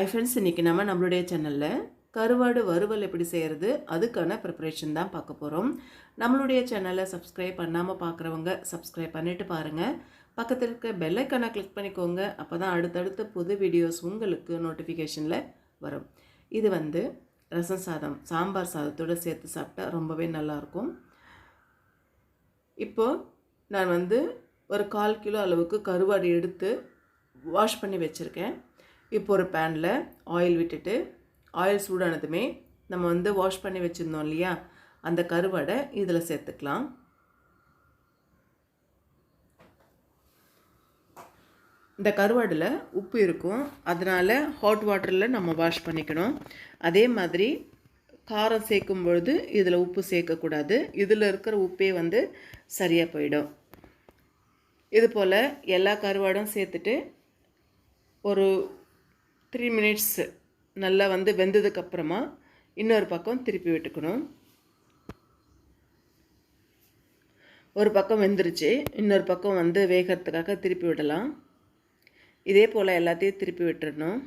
ஐ friends இன்றைக்கி நம்ம நம்மளுடைய சேனலில் கருவாடு வறுவல் எப்படி செய்கிறது அதுக்கான ப்ரிப்பரேஷன் தான் பார்க்க போகிறோம் நம்மளுடைய சேனலை சப்ஸ்கிரைப் பண்ணாமல் பார்க்குறவங்க சப்ஸ்கிரைப் பண்ணிவிட்டு பாருங்கள் பக்கத்தில் இருக்க பெல்லைக்கானை கிளிக் பண்ணிக்கோங்க. அப்போ தான் அடுத்தடுத்த புது வீடியோஸ் உங்களுக்கு நோட்டிஃபிகேஷனில் வரும். இது வந்து ரசம் சாதம் சாம்பார் சாதத்தோடு சேர்த்து சாப்பிட்டா ரொம்பவே நல்லாயிருக்கும். இப்போது நான் வந்து ஒரு கால் கிலோ அளவுக்கு கருவாடு எடுத்து வாஷ் பண்ணி வச்சுருக்கேன். இப்போ ஒரு பேனில் ஆயில் விட்டுட்டு ஆயில் சூடானதுமே நம்ம வந்து வாஷ் பண்ணி வச்சுருந்தோம் இல்லையா? அந்த கருவாடை இதில் சேர்த்துக்கலாம். இந்த கருவாடில் உப்பு இருக்கும். அதனால் ஹாட் வாட்டரில் நம்ம வாஷ் பண்ணிக்கணும். அதே மாதிரி காரம் சேர்க்கும் பொழுது இதில் உப்பு சேர்க்கக்கூடாது. இதில் இருக்கிற உப்பே வந்து சரியாக போயிடும். இது போல் எல்லா கருவாடும் சேர்த்துட்டு ஒரு த்ரீ மினிட்ஸ் நல்லா வந்து வெந்ததுக்கப்புறமா இன்னொரு பக்கம் திருப்பி விட்டுக்கணும். ஒரு பக்கம் வெந்துருச்சு இன்னொரு பக்கம் வந்து வேகிறதுக்காக திருப்பி விடலாம். இதே போல் எல்லாத்தையும் திருப்பி விட்டுறணும்.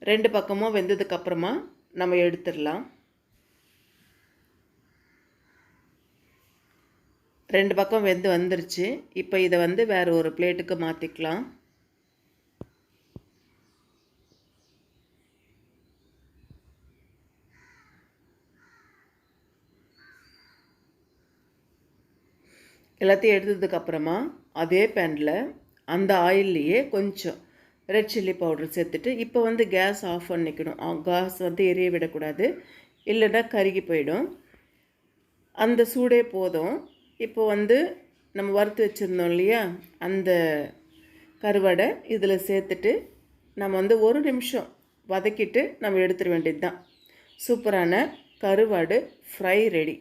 ரெண்டு பக்கமும் வெந்ததுக்கப்புறமா நம்ம எடுத்துடலாம். ரெண்டு பக்கம் வெந்து வந்துருச்சு. இப்போ இதை வந்து வேறு ஒரு பிளேட்டுக்கு மாற்றிக்கலாம் எல்லாத்தையும் எடுத்ததுக்கப்புறமா அதே பேனில் அந்த ஆயில்லையே கொஞ்சம் ரெட் சில்லி பவுடர் சேர்த்துட்டு இப்போ வந்து கேஸ் ஆஃப் பண்ணிக்கணும். கேஸ் வந்து எரிய விடக்கூடாது. இல்லைன்னா கருகி போயிடும். அந்த சூடே போதும். இப்போ வந்து நம்ம வறுத்து வச்சுருந்தோம் இல்லையா? அந்த கருவாடை இதில் சேர்த்துட்டு நம்ம வந்து ஒரு நிமிஷம் வதக்கிட்டு நம்ம எடுத்துட வேண்டியது தான் சூப்பரான கருவாடு ஃப்ரை ரெடி.